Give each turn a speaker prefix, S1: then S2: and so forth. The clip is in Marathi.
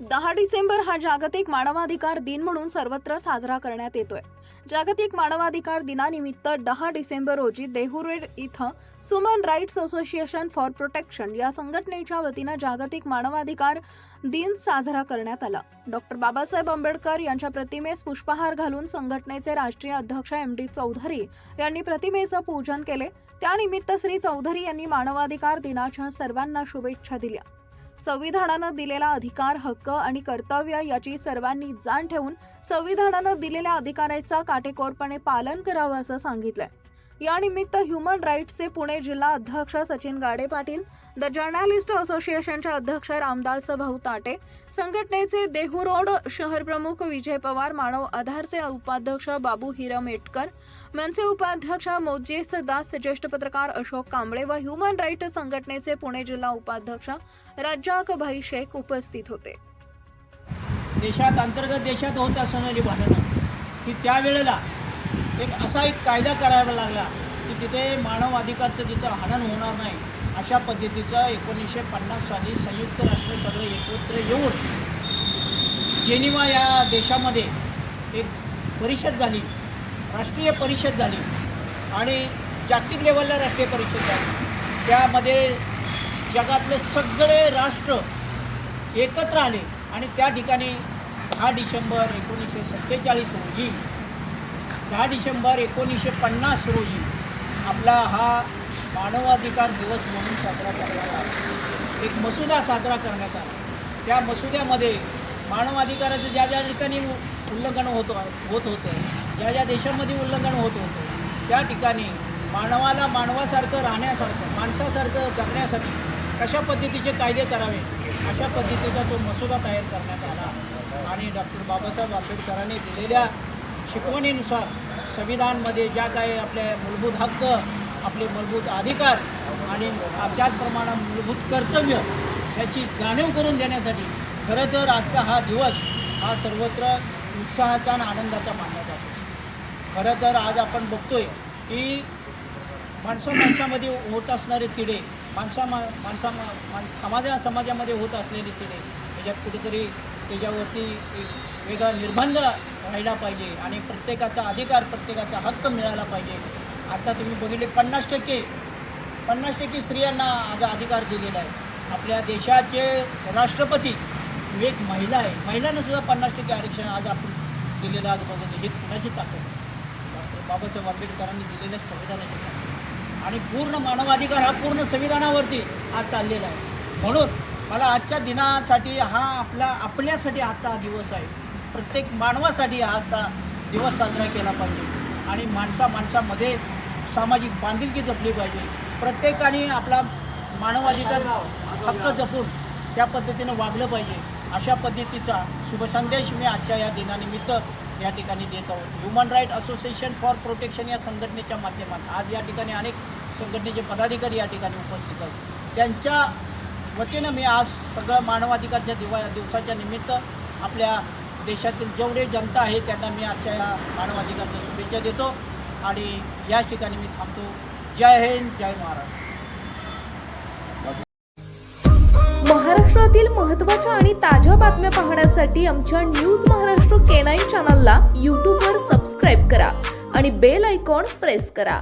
S1: दहा डिसेंबर हा जागतिक मानवाधिकार दिन म्हणून सर्वत्र साजरा करण्यात येतोय. जागतिक मानवाधिकार दिनानिमित्त दहा डिसेंबर रोजी देहुरेड इथं human rights association for protection या संघटनेच्या वतीनं जागतिक मानवाधिकार दिन साजरा करण्यात आला. डॉक्टर बाबासाहेब आंबेडकर यांच्या प्रतिमेस पुष्पहार घालून संघटनेचे राष्ट्रीय अध्यक्ष एम डी चौधरी यांनी प्रतिमेचं पूजन केले. त्यानिमित्त श्री चौधरी यांनी मानवाधिकार दिनाच्या सर्वांना शुभेच्छा दिल्या. संविधानानं दिलेला अधिकार हक्क आणि कर्तव्य याची सर्वांनी जाण ठेवून संविधानानं दिलेल्या अधिकाराचा काटेकोरपणे पालन करावं असं सांगितलंय. यानिमित्त ह्युमन राईट्सचे पुणे जिल्हा अध्यक्ष सचिन गाडे पाटील द जर्नालिस्ट असोसिएशनचे अध्यक्ष रामदास भाऊ ताटे संघटनेचे देहुरोड शहर प्रमुख विजय पवार मानव आधारचे उपाध्यक्ष बाबू हिरमेटकर मनसे उपाध्यक्ष मोजेस दास ज्येष्ठ पत्रकार अशोक कांबळे व ह्युमन राईट संघटनेचे पुणे जिल्हा उपाध्यक्ष राजाक भाई शेख उपस्थित होते.
S2: देशात अंतर्गत देशात होत असणारी भांडणं की त्यावेळेला एक असा एक कायदा करायला लागला की तिथे मानव अधिकारचं तिथं हनन होणार नाही अशा पद्धतीचं एकोणीसशे पन्नास साली संयुक्त राष्ट्र सगळे एकत्र येऊन जेनिवा या देशामध्ये एक परिषद झाली राष्ट्रीय परिषद झाली आणि जागतिक लेवलला राष्ट्रीय परिषद झाली. त्यामध्ये जगातले सगळे राष्ट्र एकत्र आले आणि त्या ठिकाणी दहा डिसेंबर एकोणीसशे सत्तेचाळीस रोजी दहा डिसेंबर एकोणीसशे पन्नास रोजी आपला हा मानवाधिकार दिवस म्हणून साजरा करण्यात आला. एक मसुदा साजरा करण्यात आला. त्या मसुद्यामध्ये मानवाधिकाराचं ज्या ज्या ठिकाणी उल्लंघन होत होत होतं ज्या ज्या देशामध्ये उल्लंघन होत होतं त्या ठिकाणी मानवाला मानवासारखं राहण्यासारखं माणसासारखं जगण्यासाठी कशा पद्धतीचे कायदे करावे अशा पद्धतीचा तो मसुदा तयार करण्यात आला. आणि डॉक्टर बाबासाहेब आंबेडकरांनी दिलेल्या शिकवणीनुसार संविधानमध्ये ज्या काही आपल्या मूलभूत हक्क आपले मूलभूत अधिकार आणि त्याचप्रमाणे मूलभूत कर्तव्य याची जाणीव करून देण्यासाठी खरं तर आजचा हा दिवस हा सर्वत्र उत्साहाचा आणि आनंदाचा मानला जातो. खरं तर आज आपण बघतोय की माणसा माणसामध्ये होत असणारे तिढे माणसा मा माणसा मा समाजा समाजामध्ये होत असलेले तिढे ह्याच्यात कुठेतरी त्याच्यावरती एक वेगळा निर्बंध राहिला पाहिजे आणि प्रत्येकाचा अधिकार प्रत्येकाचा हक्क मिळाला पाहिजे. आता तुम्ही बघितले पन्नास टक्के पन्नास टक्के स्त्रियांना आज अधिकार दिलेला आहे. आपल्या देशाचे राष्ट्रपती एक महिला आहे. महिलांना सुद्धा पन्नास टक्के आरक्षण आज आपण दिलेलं आज बघत हे कुणाची ताकद आहे? डॉक्टर बाबासाहेब आंबेडकरांनी दिलेल्या संविधानाची ताकद. आणि पूर्ण मानवाधिकार हा पूर्ण संविधानावरती आज चाललेला आहे. म्हणून मला आजच्या दिनासाठी हा आपला आपल्यासाठी आजचा हा दिवस आहे. प्रत्येक मानवासाठी आजचा दिवस साजरा केला पाहिजे. आणि माणसा माणसामध्ये सामाजिक बांधिलकी जपली पाहिजे. प्रत्येकाने आपला मानवाधिकार हक्क जपून त्या पद्धतीनं वागलं पाहिजे. अशा पद्धतीचा शुभसंदेश मी आजच्या या दिनानिमित्त या ठिकाणी देत आहोत. Human right association for protection या संघटनेच्या माध्यमात आज या ठिकाणी अनेक संघटनेचे पदाधिकारी या ठिकाणी उपस्थित आहेत. त्यांच्या वतीनं मी आज सगळं मानवाधिकारच्या दिवा दिवसाच्या निमित्त आपल्या देशातील जेवढे जनता आहे त्यांना मी आजच्या या मानवाधिकारच्या शुभेच्छा देतो. आणि याच ठिकाणी मी थांबतो. जय हिंद जय महाराष्ट्र.
S3: महाराष्ट्रातील महत्त्वाच्या आणि ताज्या बातम्या पाहण्यासाठी आमच्या न्यूज महाराष्ट्र के नाईन चॅनलला यूट्यूबवर सबस्क्राईब करा आणि बेल आयकॉन प्रेस करा.